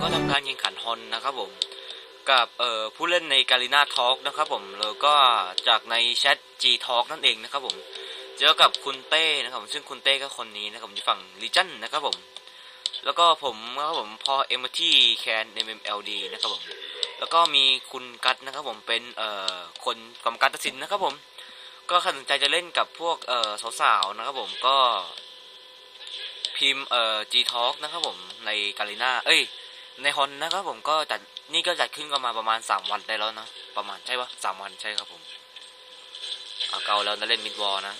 ก็ทำการแข่งขันฮอนนะครับผม กับเอ่อผู้เล่นในการีนาทอล์กนะครับผมแล้วก็จากในแชท G Talk นั่นเองนะครับผมเจอกับคุณเต้นะครับผมซึ่งคุณเต้ก็คนนี้นะครับผมอยู่ฝั่งลีจันนะครับผมแล้วก็ผมนะครับผมพอเอ็มที่แคน MMLD นะครับผมแล้วก็มีคุณกัตนะครับผมเป็นเอ่อคนกรรมการตัดสินนะครับผมก็ใครสนใจจะเล่นกับพวกเอ่อสาวๆนะครับผมก็พิมพ์เอ่อ G Talk นะครับผมในการีนาเอ้ย ในฮอนนะครับผมก็จัดนี่ก็จัดขึ้นกันมาประมาณสามวันได้แล้วนะ ประมาณใช่ปะสามวันใช่ครับผมเอาเก่าแล้วนะเล่นมิดวอลนะ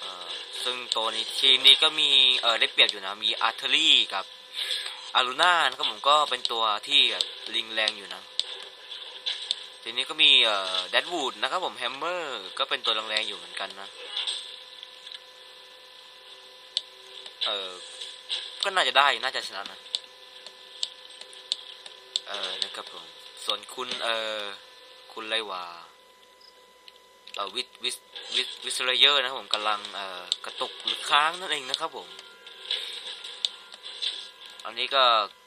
เออซึ่งตัวนี้ทีมนี้ก็มีเออได้เปรียบอยู่นะ มีอาร์เทอรี่กับอารูน่านะครับผมก็เป็นตัวที่ลิงแรงอยู่นะ ทีนี้ก็มีเอ่อแดดวูดนะครับผมแฮมเมอร์ก็เป็นตัวแรงๆอยู่เหมือนกันนะ เออ ก็น่าจะได้น่าจะชนะนะเออนะครับผมส่วนคุณเออคุณไรวาเออวิสวิสวิสวิสเลเยอร์นะครับผมกำลังเอ่อกระตุกหรือค้างนั่นเองนะครับผม อันนี้ก็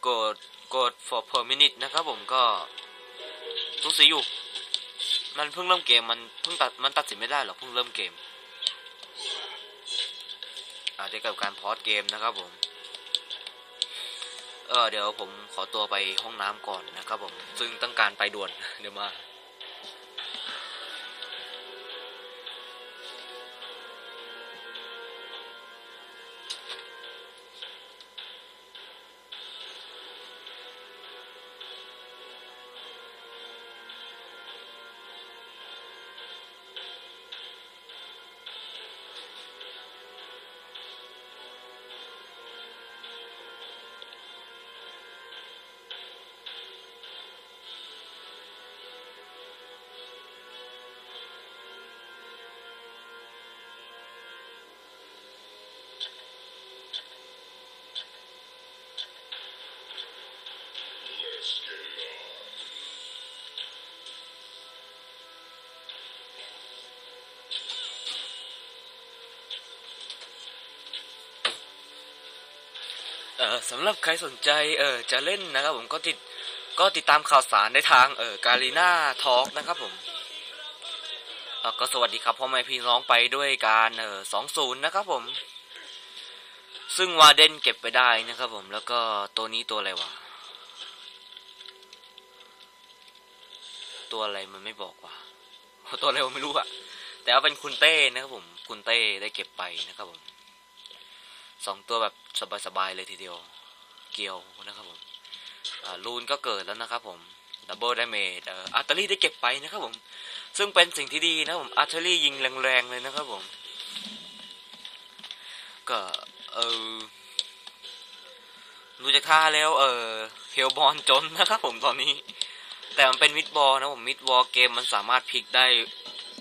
กดกด for per minute นะครับผมก็ทุกสีอยู่ มันเพิ่งเริ่มเกมมันเพิ่งตัดมันตัดสินไม่ได้หรอกเพิ่งเริ่มเกมอาจจะเกิดการพอสเกมนะครับผม เออเดี๋ยวผมขอตัวไปห้องน้ำก่อนนะครับผม ซึ่งต้องการไปด่วน เดี๋ยวมา เออสำหรับใครสนใจเออจะเล่นนะครับผมก็ติดก็ติดตามข่าวสารได้ทางเออการีนาทอล์กนะครับผมเออก็สวัสดีครับพ่อแม่พี่น้องไปด้วยการเออสองศูนย์นะครับผม ซึ่งวาเดนเก็บไปได้นะครับผมแล้วก็ตัวนี้ตัวอะไรวะตัวอะไรมันไม่บอกว่าตัวอะไรผมไม่รู้อะแต่ว่าเป็นคุณเต้นะครับผม คุณเต้ได้เก็บไปนะครับผม สองตัวแบบสบายๆเลยทีเดียว เกียวนะครับผมลูนก็เกิดแล้วนะครับผมดับเบิลดาเมจอาร์เตอรี่ได้เก็บไปนะครับผม ซึ่งเป็นสิ่งที่ดีนะครับผมอาร์เตอรี่ยิงแรงๆเลยนะครับผม ก็เออดูจากท่าแล้วเออเฮลบอลจนนะครับผมตอนนี้ แต่มันเป็นมิดบอลนะผมมิดบอลเกมมันสามารถพลิกได้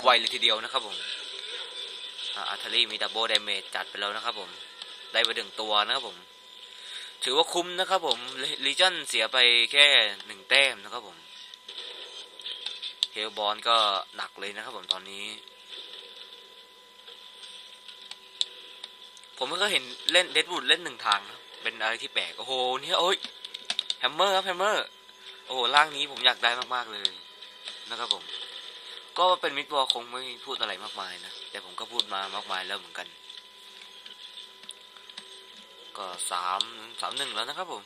ไวเลยทีเดียวนะครับผมอาร์เทอรี่มีดับเบิลดาเมจจัดไปแล้วนะครับผม ได้ไปถึงตัวนะครับผม ถือว่าคุ้มนะครับผมลีจันเสียไปแค่หนึ่งแต้มนะครับผมเฮลบอลก็หนักเลยนะครับผมตอนนี้ ผมไม่เคยเห็นเล่นเดดวูดเล่นหนึ่งทางนะเป็นอะไรที่แปลกโอ้โหเนี่ยโอ้ยแฮมเมอร์ครับแฮมเมอร์โอ้โหร่างนี้ผมอยากได้มากๆเลยนะครับผม ก็เป็นมิดบอลคงไม่พูดอะไรมากมายนะ แต่ผมก็พูดมามากมายแล้วเหมือนกัน ก็สามสามหนึ่งแล้วนะครับผม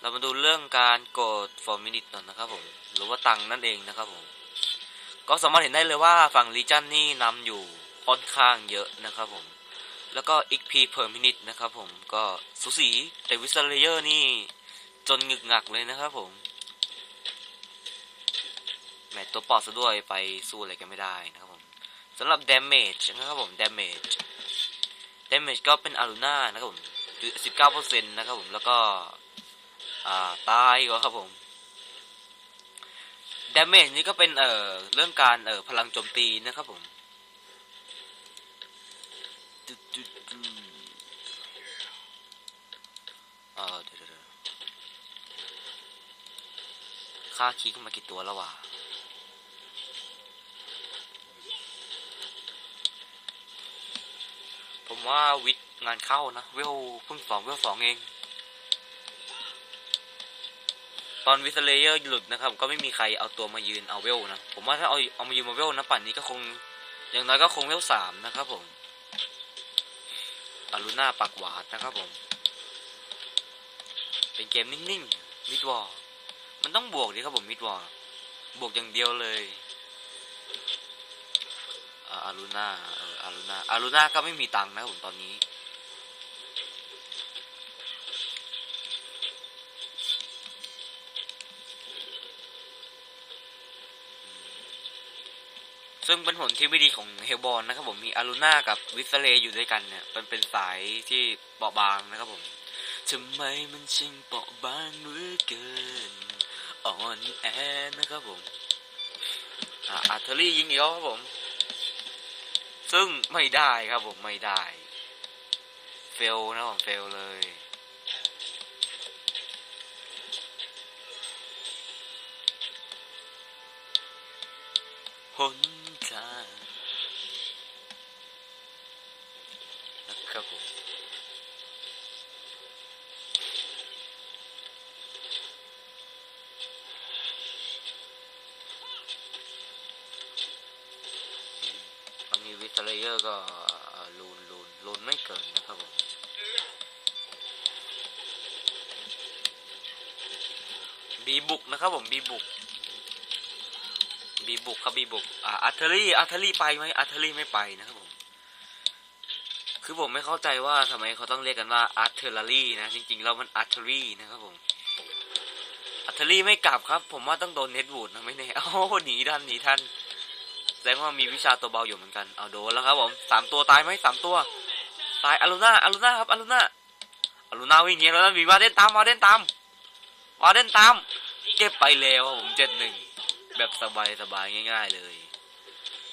เรามาดูเรื่องการกด for minute หน่อยนะครับผม หรือว่าตังนั่นเองนะครับผม ก็สามารถเห็นได้เลยว่าฝั่ง Legion นี่นำอยู่ค่อนข้างเยอะนะครับผม แล้วก็ XP per minute นะครับผม ก็สูสีแต่ w i s l a y e r นี่จนงึกงักเลยนะครับผมแมตตัวปอดซะด้วยไปสู้อะไรกันไม่ได้นะครับผมสำหรับ damage นะครับผม damage damage ก็เป็นอารูน่านะครับผม19%นะครับผม แล้วก็ อ่า ตายก็ครับผม damage นี่ก็เป็น เอ่อ เรื่องการ เอ่อ พลังโจมตีนะครับผม เออเดี๋ยวค่าคีย์เข้ามากี่ตัวแล้ววะ ผมว่าวิทย์งานเข้านะ เวลเพิ่งสองเวลสองเอง ตอนวิสเลเยอร์หลุดนะครับ ก็ไม่มีใครเอาตัวมายืนเอาเวลนะ ผมว่าถ้าเอาเอามายืนมาเวลนะป่านนี้ก็คง อย่างน้อยก็คงเวลสามนะครับผมอารูน่าปักหวาดนะครับผม เป็นเกมนิ่งๆมิดวอลมันต้องบวกดิครับผมมิดวอลบวกอย่างเดียวเลยอาอารูน่า อารูน่าอารูน่าก็ไม่มีตังค์นะผมตอนนี้ ซึ่งเป็นผลที่ไม่ดีของเฮลบอลนะครับผมมีอารูน่ากับวิสเลย์อยู่ด้วยกันเนี่ยมันเป็นสายที่เบาบางนะครับผมทำไมมันช่างเบาบางเหลือเกินอ่อนแอนะครับผมอาอาร์เทอรี่ยิงอีกแล้วครับผม ซึ่งไม่ได้ครับผมไม่ได้ เฟลนะผมเฟลเลย หนทางนะครับผมอืมตอนนี้วิต เลเยอร์ก็ลูนลูนลูนไม่เกินนะครับผมบีบุกนะครับผมบีบุกบีบุกครับบีบุกอ่าอาร์เทอรี่อาร์เทอรี่ไปไหมอาร์เทอรี่ไม่ไปนะครับผมคือผมไม่เข้าใจว่าทำไมเขาต้องเรียกกันว่าอาร์เทอรี่นะจริงๆแล้วมันอาร์เทอรี่นะครับผมอาร์เทอรี่ไม่กลับครับ ผมว่าต้องโดนเน็ตวูดนะไม่แน่โอ้หนีทันหนีทัน แสดงว่ามีวิชาตัวเบาอยู่เหมือนกัน เอาโดนแล้วครับผมสามตัวตายไหมสามตัว ตายอารุณาอารุณาครับอารุณาอารุณาวิ่งเงี้ยแล้วมีวาเดนตามวาเดนตามวาเดนตาม เก็บไปแล้วครับผมเจ็ดหนึ่งแบบสบายสบายง่าย ๆ เลย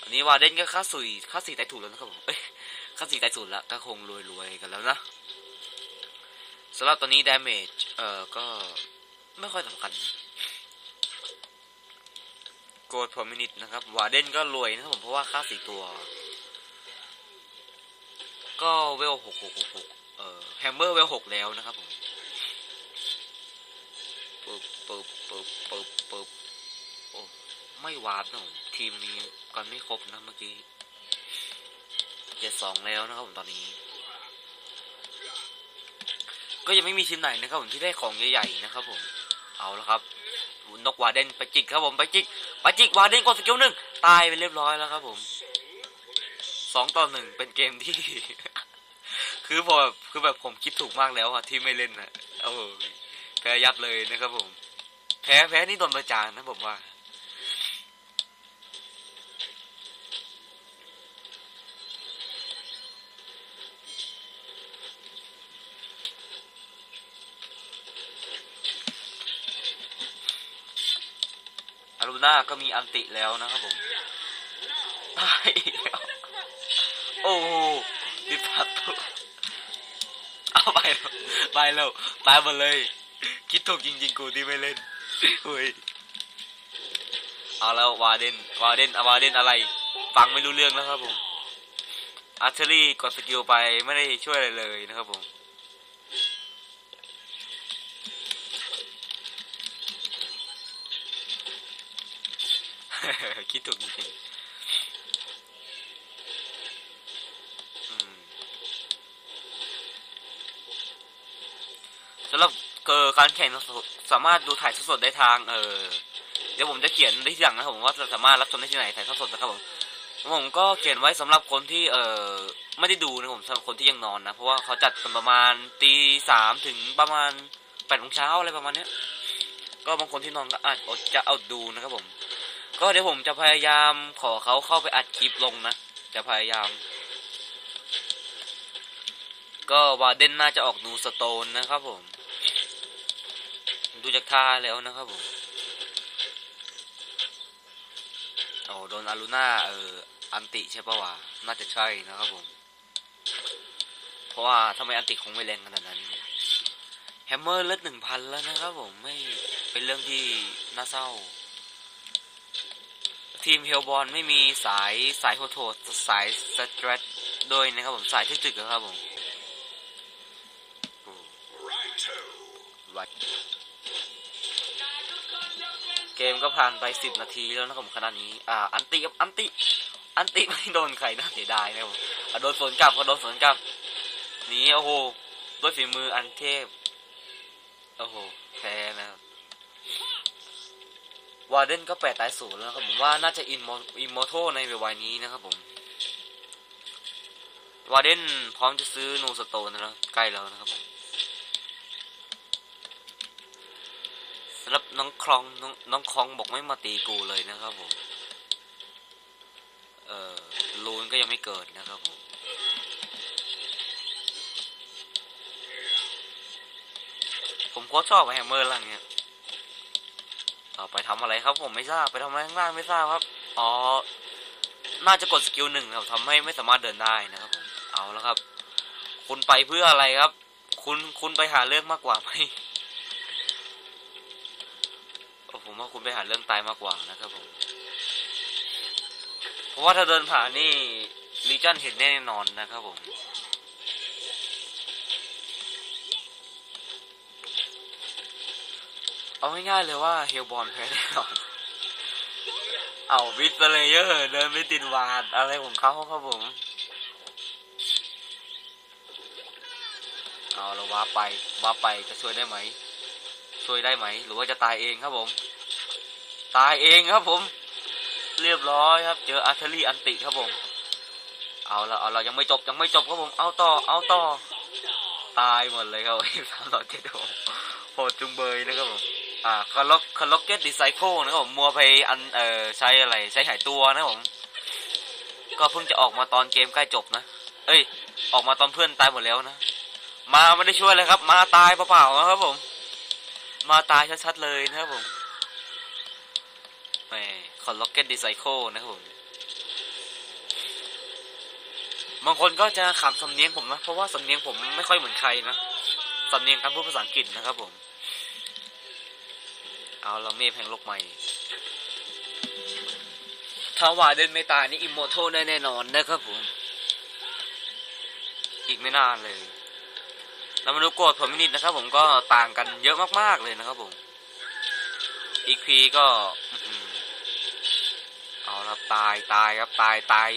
อันนี้วาเดนก็ค่าสุยค่าสีไตถูกแล้วนะครับผมเอ้ยค่าสีไตสูตรละก็คงรวยๆกันแล้วนะสำหรับตอนนี้ damage เอ่อก็ไม่ค่อยสำคัญ โกด per minute นะครับวาเดนก็รวยนะครับผมเพราะว่าค่าสี่ตัว ก็เวลหกหกหกหกเอ่อแฮมเมอร์เวลหกแล้วนะครับผมปึ๊บปึ๊บปึ๊บปึ๊บปึ๊บโอ้ไม่วาร์ปนะผมทีมนี้กันไม่ครบนะเมื่อกี้เจ็ดสองแล้วนะครับผมตอนนี้ ก็ยังไม่มีทีมไหนนะครับผมที่ได้ของใหญ่ๆนะครับผมเอาละครับนกวาเดนไปจิกครับผมไปจิก ไปจิกวาเดนกดสกิลหนึ่งตายไปเรียบร้อยแล้วครับผมสองต่อหนึ่งเป็นเกมที่ คือพอคือแบบผมคิดถูกมากแล้วอะที่ไม่เล่นนะโอ้แพ้ยับเลยนะครับผม แพ้แพ้นี่โดนประจานนะผมว่า น่าก็มีอันติแล้วนะครับผมตายแล้วโอ้ดิตาตุเอาไปแล้วไปแล้วตายหมดเลย คิดถูกจริง ๆ กูที่ไม่เล่นเฮ้ยเอาแล้ววาเดนวาเดนวาเดนอะไร ฟังไม่รู้เรื่องแล้วครับผมอาร์เทอรี่กดสกิลไปไม่ได้ช่วยอะไรเลยนะครับผม คิดถูกจริงสำหรับเกิดการแข่งสามารถดูถ่ายทอดสดได้ทางเออเดี๋ยวผมจะเขียนได้ที่หลังนะครับผมว่าจะสามารถรับชมได้ที่ไหนถ่ายทอดสดนะครับผมผมก็เขียนไว้สำหรับคนที่เออไม่ได้ดูนะผมสำหรับคนที่ยังนอนนะเพราะว่าเขาจัดกันประมาณตีสามถึงประมาณแปดโมงเช้าอะไรประมาณเนี้ยก็บางคนที่นอนก็อาจอดจะเอาดูนะครับผม ก็เดี๋ยวผมจะพยายามขอเขาเข้าไปอัดคลิปลงนะ จะพยายาม ก็วาเดนน่าจะออกนูสโตนนะครับผม ดูจากท่าแล้วนะครับผม โอ้โดนอารูน่าเอออันติใช่ปะวะ น่าจะใช่นะครับผม เพราะว่าทำไมอันติคงไม่แรงขนาดนั้นแฮมเมอร์เลือดหนึ่งพันแล้วนะครับผมไม่เป็นเรื่องที่น่าเศร้า ทีมเฮลบอลไม่มีสายสายโหดๆสายสเตรทโดยนะครับผมสายทึกๆนะครับผมโอ้ไวเกมก็ผ่านไปสิบนาทีแล้วนะครับผมขณะนี้ อ่า อันติครับอันติ อันติไม่โดนใครน่าเสียดายนะครับผมอะโดนสวนกลับก็โดนสวนกลับหนีโอ้โหด้วยฝีมืออันเทพ โอ้โหแพ้นะครับวาเดนก็แปดตายศูนย์แล้วครับผมว่าน่าจะอินโมอินโมโทในเวลานี้นะครับผมวาเดนพร้อมจะซื้อนูสโตนแล้วใกล้แล้วนะครับผมสำหรับน้องคลองน้องน้องคลองบอกไม่มาตีกูเลยนะครับผมเอ่อลูนก็ยังไม่เกิดนะครับผมผมโคตรชอบแฮมเมอร์ล่างเนี้ย ต่อไปทำอะไรครับผมไม่ทราบไปทำอะไรข้างล่างไม่ทราบครับอ๋อน่าจะกดสกิลหนึ่งครับทำให้ไม่สามารถเดินได้นะครับผมเอาแล้วครับ คุณไปเพื่ออะไรครับ คุณคุณไปหาเรื่องมากกว่าไหมโอ้ผมว่าคุณไปหาเรื่องตายมากกว่านะครับผมเพราะว่าถ้าเดินผ่านนี่ลีจันเห็นแน่นอนนะครับผม เอาง่ายๆเลยว่าเฮลบอลแพ้แน่นอน เอาวิสเลเยอร์เดินไปติดวาดอะไรของเขาครับผม เอาเราว้าไปว้าไปจะช่วยได้ไหม ช่วยได้ไหม หรือว่าจะตายเองครับผม ตายเองครับผม เรียบร้อยครับ เจออาร์เทอรี่อันติครับผม เอาละเอาเรายังไม่จบยังไม่จบครับผม เอาต่อเอาต่อ ตายหมดเลยครับสามต่อเจ็ดโอ้โหโหดจุงเบยนะครับผม อ่าคาร์ล็อกคาร์ล็อกเก็ตดีไซโคนะครับผมมัวไปอันเอ่อใช้อะไรใช้หายตัวนะครับผม ก็เพิ่งจะออกมาตอนเกมใกล้จบนะ เอ้ย ออกมาตอนเพื่อนตายหมดแล้วนะ มาไม่ได้ช่วยเลยครับ มาตายเปล่าๆนะครับผม มาตายชัดๆเลยนะครับผมแหมคาร์ล็อกเก็ตดีไซโคนะครับผมบางคนก็จะขำสำเนียงผมนะ เพราะว่าสำเนียงผมไม่ค่อยเหมือนใครนะสำเนียงการพูดภาษาอังกฤษนะครับผม เอาเราเมฆแห่งโลกใหม่ ถ้าวาเดินไม่ตายนี่อิมโมโทได้แน่นอนนะครับผม อีกไม่นานเลย เรามาดูโกดผมนิตนะครับ ผมก็ต่างกันเยอะมากๆเลยนะครับผมอีกพีก็เอาละตายตายครับตายตาย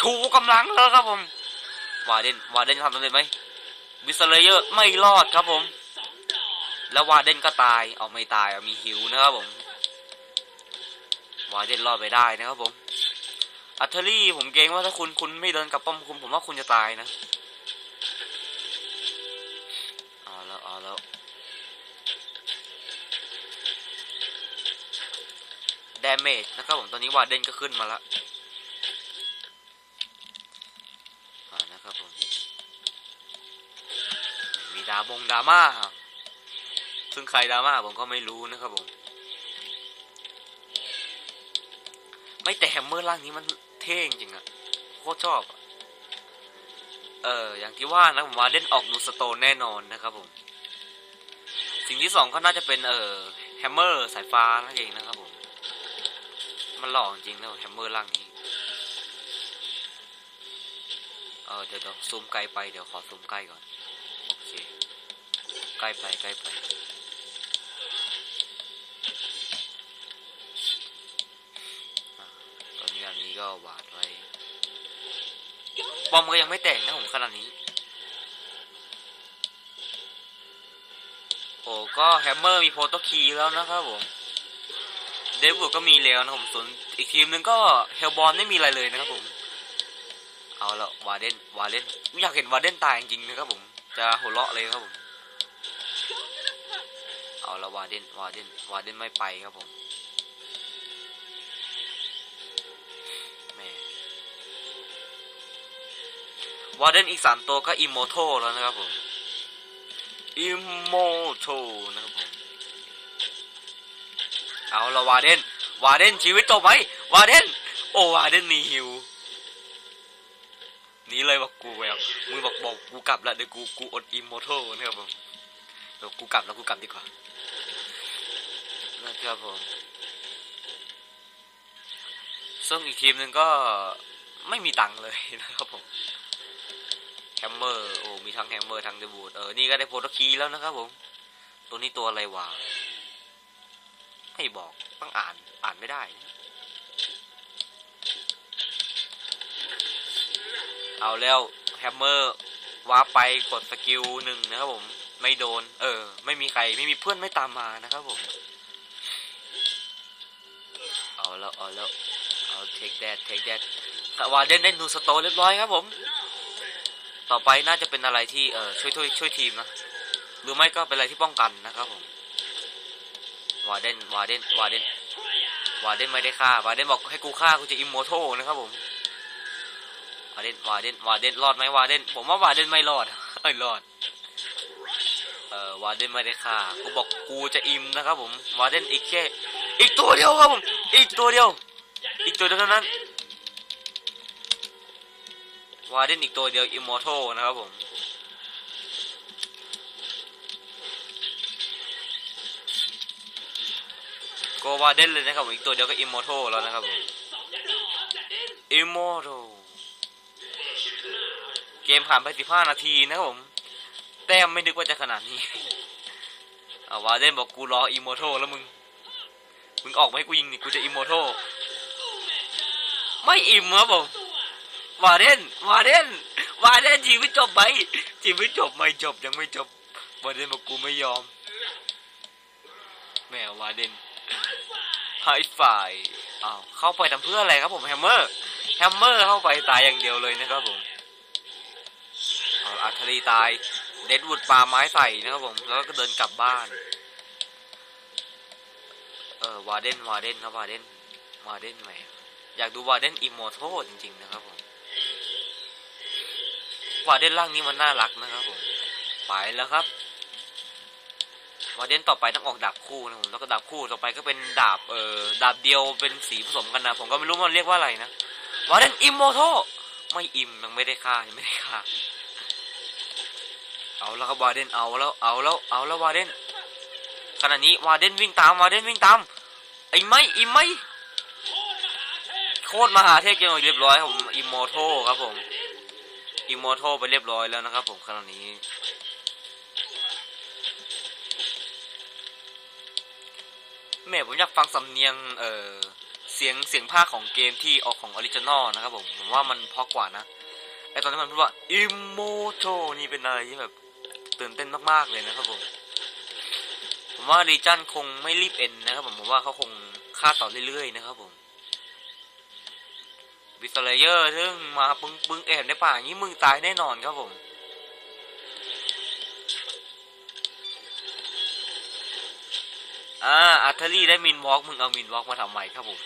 ชูกำลังแล้วครับผมวาเดนวาเดนทำสำเร็จไหมวิสเลเยอร์ไม่รอดครับผม แล้ววาเดนก็ตายเอาไม่ตายเอามีหิวนะครับผมวาเดนรอดไปได้นะครับผมอัตเทอรี่ผมเกรงว่าถ้าคุณคุณไม่เดินกับป้อมคุณผมว่าคุณจะตายนะเอาแล้วเอาแล้วดเมจนะครับผมตอนนี้วาเดนก็ขึ้นมาแล้วนะครับผมมีดาบงดาม่า ซึ่งใครดราม่าผมก็ไม่รู้นะครับผม ไม่แต่แฮมเมอร์ร่างนี้มันเท่จริงอะโคตรชอบ เออ อย่างที่ว่านะผมว่าเด่นออกนูสโตนแน่นอนนะครับผม สิ่งที่สองก็น่าจะเป็นเออแฮมเมอร์สายฟ้านั่นเองนะครับผม มันหล่อจริงนะแฮมเมอร์ร่างนี้เออเดี๋ยวเดี๋ยวซูมไกลไปเดี๋ยวขอซูมใกล้ก่อน โอเค ใกล้ไปใกล้ไป อะตี้ก็หวาดไว้บอมก็ยังไม่แต่งนะผมขนาดนี้ โอ้ก็แฮมเมอร์มีโปรโตคีแล้วนะครับผมเดฟบูก็มีแล้วนะผมส่วนอีกทีมหนึงก็เฮลบอลไม่มีอะไรเลยนะครับผม เอาละวาเดนวาเดนอยากเห็นวาเดนตายจริงๆนะครับผม จะหัวเราะเลยครับผม เอาละวาเดนวาเดนวาเดนไม่ไปครับผม วาเดนอีกสามตัวก็อิมโมโทแล้วนะครับผมอิมโมโทนะครับผมเอาละวาเดนวาเดนชีวิตจบไหมวาเดนโอ้วาเดนมีฮิวนี่เลยบอกกูแบบมึงบอกบอกกูกลับล้วเดี๋ยวกูกูอดอิมโมโทนะครับผมเดี๋ยวกูกลับแล้วกูกลับดีกว่านะครับผมซึ่งอีกทีมหนึ่งก็ไม่มีตังค์เลยนะครับผม แฮมเมอร์โอ้มีทั้งแฮมเมอร์ทั้งเดบูดเออนี่ก็ได้โปรโตคีแล้วนะครับผม ตัวนี้ตัวอะไรวะไม่บอกต้องอ่านอ่านไม่ได้ เอาแล้วแฮมเมอร์ว้าไปกดสกิลหนึ่งนะครับผม ไม่โดน เออ ไม่มีใครไม่มีเพื่อนไม่ตามมานะครับผม เอาแล้วเอาแล้วเอาเทคแดดเทคแดดวาเดนได้นูสโตเรียบร้อยครับผม ต่อไปน่าจะเป็นอะไรที่เออช่วยช่วยช่วยทีมนะหรือไม่ก็เป็นอะไรที่ป้องกันนะครับผมวาเดนวาเดนวาเดนวาเดนไม่ได้ฆ่าวาเดนบอกให้กูฆ่ากูจะอิมโมโทนะครับผมวาเดนวาเดนวาเดนรอดไหมวาเดนผมว่าวาเดนไม่รอดเอ้ยรอดเออวาเดนไม่ได้ฆ่ากูบอกกูจะอิมนะครับผมวาเดนอีกแค่อีกตัวเดียวครับผมอีกตัวเดียว อีกตัวเดียวเท่านั้น วาเดนอีกตัวเดียวอิมมอร์ทัลนะครับผมโกวาเดนเลยนะครับผมอีกตัวเดียวก็อิมมอร์ทัลแล้วนะครับผมอิมมอร์ทัลเกมผ่านไป15นาทีนะครับผม แต้มไม่นึกว่าจะขนาดนี้อาวาเดนบอกกูรออิมมอร์ทัลแล้วมึง มึงออกมาให้กูยิงนี่กูจะอิมมอร์ทัลไม่อิ่มครับผม วาเดนวาเดนวาเดนชีวิตจบไหมชีวิตจบไม่จบยังไม่จบวาเดนบอกกูไม่ยอม แม่วาเดนไฮไฟอ้าวเข้าไปทำเพื่ออะไรครับผมแฮมเมอร์แฮมเมอร์เข้าไปตายอย่างเดียวเลยนะครับผมอาอัธรีตายเดดวูดปาไม้ใส่นะครับผมแล้วก็เดินกลับบ้านเออวาเดนวาเดนนะวาเดนวาเดนไหมอยากดูวาเดนอิมมอร์ทัลจริงๆนะครับผม วาเดนร่างนี้มันน่ารักนะครับผม ไปแล้วครับวาเดนต่อไปต้องออกดาบคู่นะผมแล้วก็ดาบคู่ต่อไปก็เป็นดาบเอ่อดาบเดียวเป็นสีผสมกันนะผมก็ไม่รู้มันเรียกว่าอะไรนะวาเดนอิมโมอร์ทัลไม่อิมยังไม่ได้ฆ่ายังไม่ได้ฆ่าเอาแล้วครับวาเดนเอาแล้วเอาแล้วเอาแล้ววาเดนขณะนี้วาเดนวิ่งตามวาเดนวิ่งตามไอ้ไม่อิมไม่โคตรมหาเทพเกมเรียบร้อยครับผมอิมโมอร์ทัลครับผม อิมมอร์ทัลไปเรียบร้อยแล้วนะครับผมขณะนี้ แม่ผมอยากฟังสำเนียง เออเสียงเสียงภาคของเกมที่ออกของออริจินอลนะครับผมผมว่ามันเพราะกว่านะไอตอนที่มันพูดว่า Immoto นี่เป็นอะไรที่แบบตื่นเต้นมากๆเลยนะครับผมผมว่ารีจันคงไม่รีบเอ็นนะครับผมผมว่าเขาคงฆ่าต่อเรื่อยๆนะครับผม วิสเลเยอร์ซึ่งมาปึงปึงแอบในป่าอย่างนี้มึงตายแน่นอนครับผมอ่าอาร์เทอรี่ได้มินวอล์กมึงเอามินวอล์กมาทำไมครับผม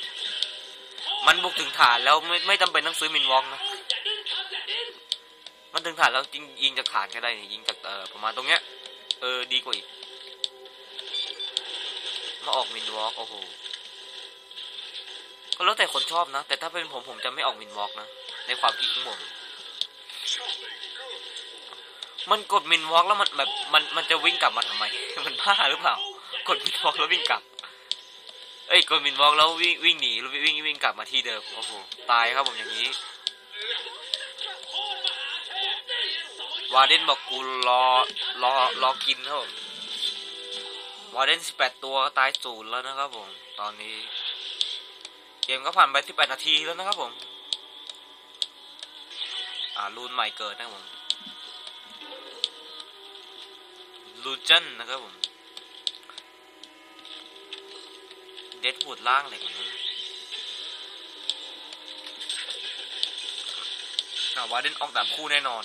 มันบุกถึงฐานแล้วไม่ไม่จำเป็นต้องซื้อมินวอล์กนะ มันถึงฐานแล้วยิงยิงจากฐานก็ได้นี่ยิงจากเออประมาณตรงเนี้ย เออดีกว่าอีก มาออกมินวอล์กโอ้โห แล้วแต่คนชอบนะ แต่ถ้าเป็นผมผมจะไม่ออกมินวอล์กนะ ในความคิดของผม มันกดมินวอล์กแล้วมันแบบมันมันจะวิ่งกลับมาทำไม มันบ้าหรือเปล่า กดมินวอล์กแล้ววิ่งกลับ เอ้ยกดมินวอล์กแล้ววิ่งวิ่งหนีแล้ววิ่งวิ่งกลับมาที่เดิม โอ้โห ตายครับผมอย่างนี้ วาเดนบอกกูรอรอรอกินครับผม วาเดนสิบแปดตัวตายศูนย์แล้วนะครับผม ตอนนี้ เกมก็ผ่านไปสิบแปดนาทีแล้วนะครับผม อ่ารูนใหม่เกิดนะครับผมลูเจนนะครับผม เดดวูดล่างเหล็กนะอ่าวาเดนออกแบบคู่แน่นอน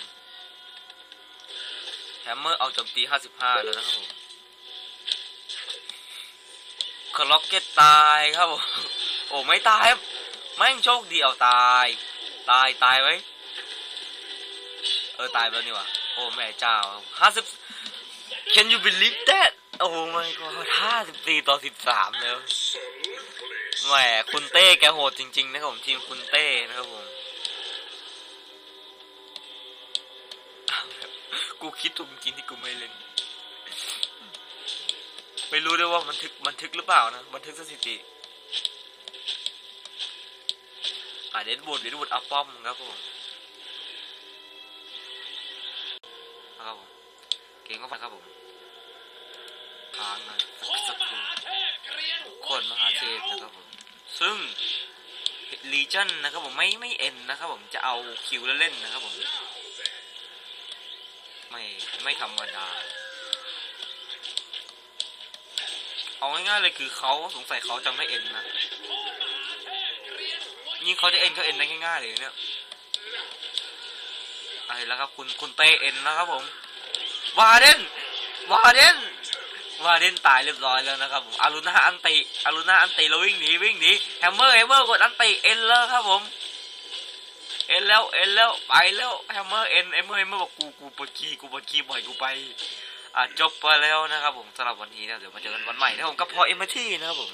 แฮมเมอร์เอาโจมตี 55 แล้วนะครับผมคล็อกเก็ตตายครับผม โอ้ไม่ตายครับแม่งโชคดีเอาตาย ตายตายไว้เออตายไปแล้วนี่วะโอ้แม่เจ้าห้าสิบ Can you believe that โอ้ my god ห้าสิบสี่ต่อสิบสามแล้วแหมคุณเต้แกโหดจริง ๆ นะครับผมทีมคุณเต้นะครับผมกูคิดถูกจริงที่กูไม่เล่น ไม่รู้ด้วยว่าบันทึกบันทึกหรือเปล่านะ บันทึกสถิติ อ่าเดนบูดเดนบูดอัป้อมครับผมครับผมเก่งก็ฟังครับผมทางนะสักครู่คตรมหาเทพนะครับผมซึ่งลีจันนะครับผมไม่ไม่เอ็นนะครับผมจะเอาคิวแล้วเล่นนะครับผมไม่ไม่ธรรมดาเอาง่ายๆเลยคือเขาสงสัยเขาจะไม่เอ็นนะ ยิ่งเขาจะเอ็นก็เอ็นได้ง่ายๆเลยเนี่ยไอ้แล้วครับคุณคุณเต้เอ็นนะครับผมวาเดนวาเดนวาเดนตายเรียบร้อยแล้วนะครับผมอารุณาอันติอารุณาอันติแล้ววิ่งหนีวิ่งหนีแฮมเมอร์แฮมเมอร์กดอันติเอ็นแล้วครับผมเอ็นแล้วเอ็นแล้วไปแล้วแฮมเมอร์เอ็นแฮมเมอร์แฮมเมอร์บอกกูกูปวดขี้กูปวดขี้บ่อยกูไปอะจบไปแล้วนะครับผมสำหรับวันนี้นะเดี๋ยวมาเจอกันวันใหม่นะผมกับพอเอ็มที่นะครับผม